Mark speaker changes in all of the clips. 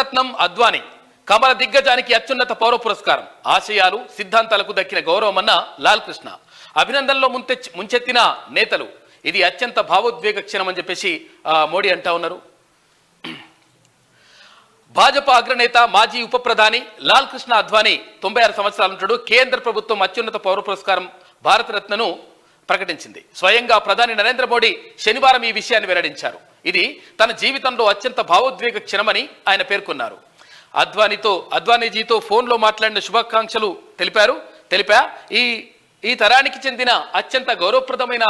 Speaker 1: భారతరత్నం అద్వానీ. కమల దిగ్గజానికి అత్యున్నత పౌర పురస్కారం. ఆశయాలు సిద్ధాంతాలకు దక్కిన గౌరవమన్న లాల్ కృష్ణ అభినందనలో ముంతెచ్చి ముంచెత్తిన నేతలు. ఇది అత్యంత భావోద్వేగ క్షణం అని చెప్పేసి మోడీ అంటా ఉన్నారు. భాజపా అగ్రనేత మాజీ ఉప ప్రధాని లాల్ కృష్ణ అద్వానీ తొంభై ఆరు సంవత్సరాల ఉంటాడు. కేంద్ర ప్రభుత్వం అత్యున్నత పౌర పురస్కారం భారతరత్నను ప్రకటించింది. స్వయంగా ప్రధాని నరేంద్ర మోడీ శనివారం ఈ విషయాన్ని వెల్లడించారు. ఇది తన జీవితంలో అత్యంత భావోద్వేగ క్షణమని ఆయన పేర్కొన్నారు. అద్వానీతో అద్వానీజీతో ఫోన్లో మాట్లాడిన శుభాకాంక్షలు తెలిపారు. తెలిపా ఈ ఈ తరానికి చెందిన అత్యంత గౌరవప్రదమైన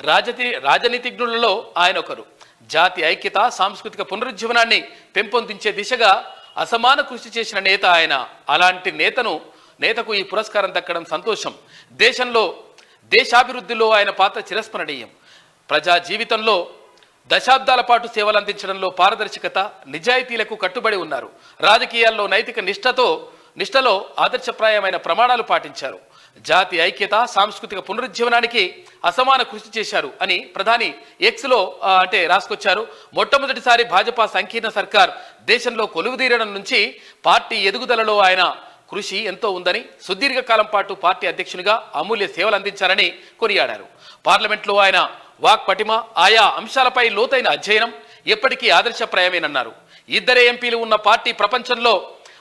Speaker 1: రాజతి రాజనీతిజ్ఞులలో ఆయన ఒకరు. జాతి ఐక్యత సాంస్కృతిక పునరుజ్జీవనాన్ని పెంపొందించే దిశగా అసమాన కృషి చేసిన నేత ఆయన. అలాంటి నేతను నేతకు ఈ పురస్కారం దక్కడం సంతోషం. దేశంలో దేశాభివృద్ధిలో ఆయన పాత్ర చిరస్మరణీయం. ప్రజా జీవితంలో దశాబ్దాల పాటు సేవలు అందించడంలో పారదర్శకత నిజాయితీలకు కట్టుబడి ఉన్నారు. రాజకీయాల్లో నైతిక నిష్ఠతో నిష్ఠలో ఆదర్శప్రాయమైన ప్రమాణాలు పాటించారు. జాతి ఐక్యత సాంస్కృతిక పునరుజ్జీవనానికి అసమాన కృషి చేశారు అని ప్రధాని ఎక్స్లో అంటే రాసుకొచ్చారు. మొట్టమొదటిసారి భాజపా సంకీర్ణ సర్కార్ దేశంలో కొలువుదీరడం నుంచి పార్టీ ఎదుగుదలలో ఆయన కృషి ఎంతో ఉందని సుదీర్ఘకాలం పాటు పార్టీ అధ్యక్షునిగా అమూల్య సేవలు అందించారని కొనియాడారు. పార్లమెంట్లో ఆయన వాక్ పటిమ ఆయా అంశాలపై లోతైన అధ్యయనం ఎప్పటికీ ఆదర్శప్రాయమేనన్నారు. ఇద్దరే ఎంపీలు ఉన్న పార్టీ ప్రపంచంలో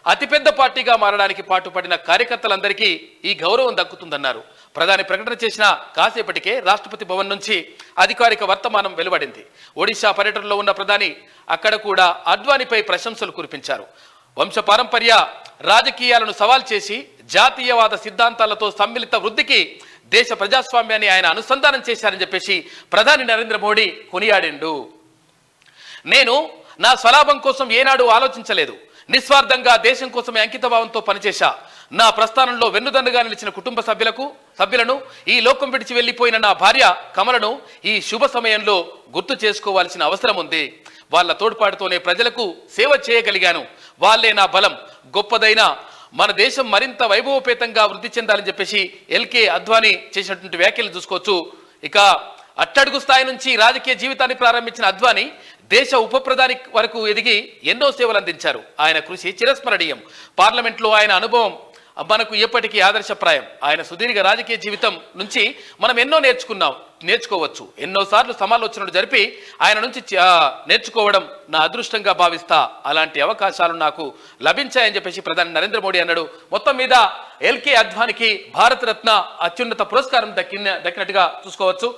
Speaker 1: అతిపెద్ద పార్టీగా మారడానికి పాటుపడిన కార్యకర్తలందరికీ ఈ గౌరవం దక్కుతుందన్నారు. ప్రధాని ప్రకటన చేసిన కాసేపటికే రాష్ట్రపతి భవన్ నుంచి అధికారిక వర్తమానం వెలువడింది. ఒడిశా పర్యటనలో ఉన్న ప్రధాని అక్కడ కూడా అద్వానిపై ప్రశంసలు కురిపించారు. వంశపారంపర్య రాజకీయాలను సవాల్ చేసి జాతీయవాద సిద్ధాంతాలతో సమ్మిళిత వృద్ధికి దేశ ప్రజాస్వామ్యాన్ని ఆయన అనుసంధానం చేశారని చెప్పేసి ప్రధాని నరేంద్ర మోడీ కొనియాడిండు. నేను నా స్వలాభం కోసం ఏనాడు ఆలోచించలేదు. నిస్వార్థంగా దేశం కోసమే అంకితభావంతో పనిచేశా. నా ప్రస్థానంలో వెన్నుదన్నుగా నిలిచిన కుటుంబ సభ్యులకు సభ్యులను ఈ లోకం విడిచి వెళ్ళిపోయిన నా భార్య కమలను ఈ శుభ సమయంలో గుర్తు చేసుకోవాల్సిన అవసరం ఉంది. వాళ్ళ తోడ్పాటుతోనే ప్రజలకు సేవ చేయగలిగాను. వాళ్ళే నా బలం. గొప్పదైన మన దేశం మరింత వైభవపేతంగా వృద్ధి చెందాలని చెప్పేసి ఎల్కే అద్వానీ చేసినటువంటి వ్యాఖ్యలు చూసుకోవచ్చు. ఇక అట్టడుగు స్థాయి నుంచి రాజకీయ జీవితాన్ని ప్రారంభించిన అద్వానీ దేశ ఉప ప్రధాని వరకు ఎదిగి ఎన్నో సేవలు అందించారు. ఆయన కృషి చిరస్మరణీయం. పార్లమెంట్లో ఆయన అనుభవం మనకు ఎప్పటికీ ఆదర్శప్రాయం. ఆయన సుదీర్ఘ రాజకీయ జీవితం నుంచి మనం ఎన్నో నేర్చుకున్నాం నేర్చుకోవచ్చు. ఎన్నోసార్లు సమాలోచనలు జరిపి ఆయన నుంచి నేర్చుకోవడం నా అదృష్టంగా భావిస్తా. అలాంటి అవకాశాలు నాకు లభించాయని చెప్పేసి ప్రధాని నరేంద్ర మోడీ అన్నాడు. మొత్తం మీద ఎల్కే అద్వానికి భారతరత్న అత్యున్నత పురస్కారం దక్కిన దక్కినట్టుగా చూసుకోవచ్చు.